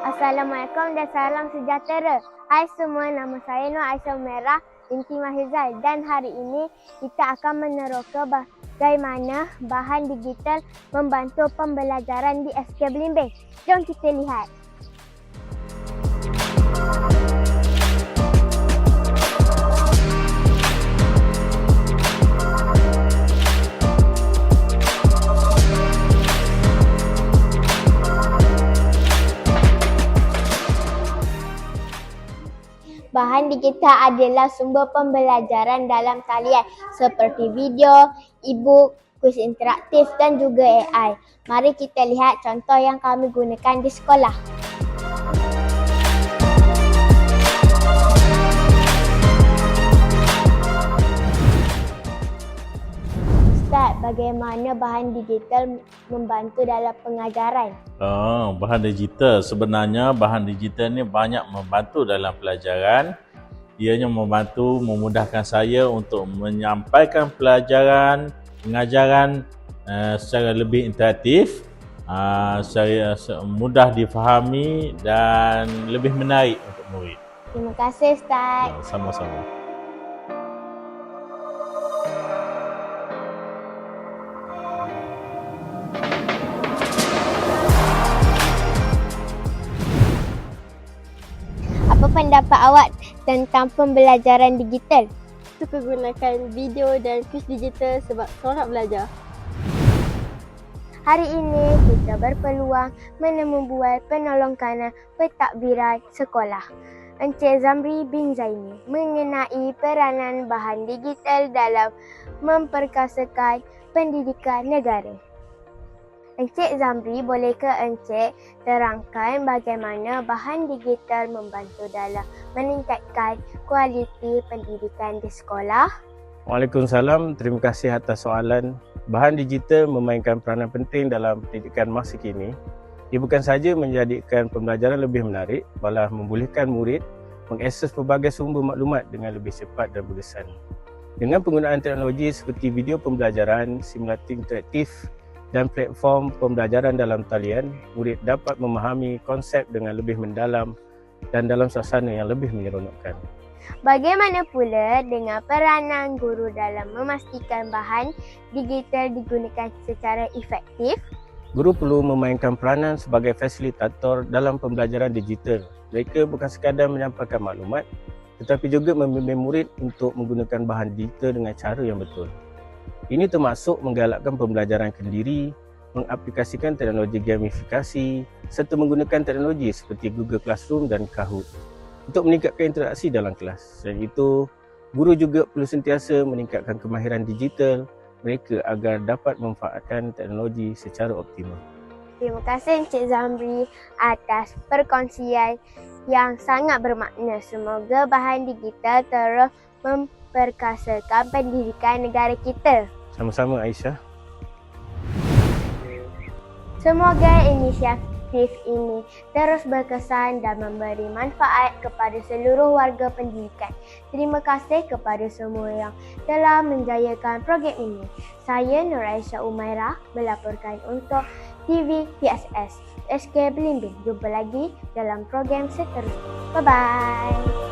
Assalamualaikum dan salam sejahtera. Hai semua, nama saya Nur Aisyah Merah binti Mahizal dan hari ini kita akan meneroka bagaimana bahan digital membantu pembelajaran di SK Belimbing. Jom kita lihat. Bahan digital adalah sumber pembelajaran dalam talian seperti video, e-book, kuis interaktif dan juga AI. Mari kita lihat contoh yang kami gunakan di sekolah. Bagaimana bahan digital membantu dalam pengajaran? Oh, bahan digital. Sebenarnya bahan digital ni banyak membantu dalam pelajaran. Ianya membantu memudahkan saya untuk menyampaikan pelajaran, pengajaran uh, secara lebih interaktif, uh, secara mudah difahami dan lebih menarik untuk murid. Terima kasih Ustaz. Uh, sama-sama. Pendapat awak tentang pembelajaran digital? suka gunakan video dan kuis digital sebab seronok belajar. Hari ini kita berpeluang menemui penolong kanan pentadbiran sekolah. Encik Zamri bin Zaini mengenai peranan bahan digital dalam memperkasakan pendidikan negara. Encik Zamri, bolehkah Encik terangkan bagaimana bahan digital membantu dalam meningkatkan kualiti pendidikan di sekolah? Waalaikumsalam. Terima kasih atas soalan. Bahan digital memainkan peranan penting dalam pendidikan masa kini. Ia bukan sahaja menjadikan pembelajaran lebih menarik, malah membolehkan murid mengakses pelbagai sumber maklumat dengan lebih cepat dan berkesan. Dengan penggunaan teknologi seperti video pembelajaran, simulatif interaktif dan platform pembelajaran dalam talian, murid dapat memahami konsep dengan lebih mendalam dan dalam suasana yang lebih menyeronokkan. Bagaimana pula dengan peranan guru dalam memastikan bahan digital digunakan secara efektif? Guru perlu memainkan peranan sebagai fasilitator dalam pembelajaran digital. Mereka bukan sekadar menyampaikan maklumat tetapi juga membimbing murid untuk menggunakan bahan digital dengan cara yang betul. Ini termasuk menggalakkan pembelajaran kendiri, mengaplikasikan teknologi gamifikasi serta menggunakan teknologi seperti Google Classroom dan Kahoot untuk meningkatkan interaksi dalam kelas. Dan itu, guru juga perlu sentiasa meningkatkan kemahiran digital mereka agar dapat memanfaatkan teknologi secara optimal. Terima kasih Encik Zamri atas perkongsian yang sangat bermakna. Semoga bahan digital terus memperkasakan pendidikan negara kita. Sama-sama Aisyah. Semoga inisiatif ini terus berkesan dan memberi manfaat kepada seluruh warga pendidikan. Terima kasih kepada semua yang telah menjayakan program ini. Saya Nur Aisyah Umairah melaporkan untuk TV PSS SK Belimbing. Jumpa lagi dalam program seterusnya. Bye-bye.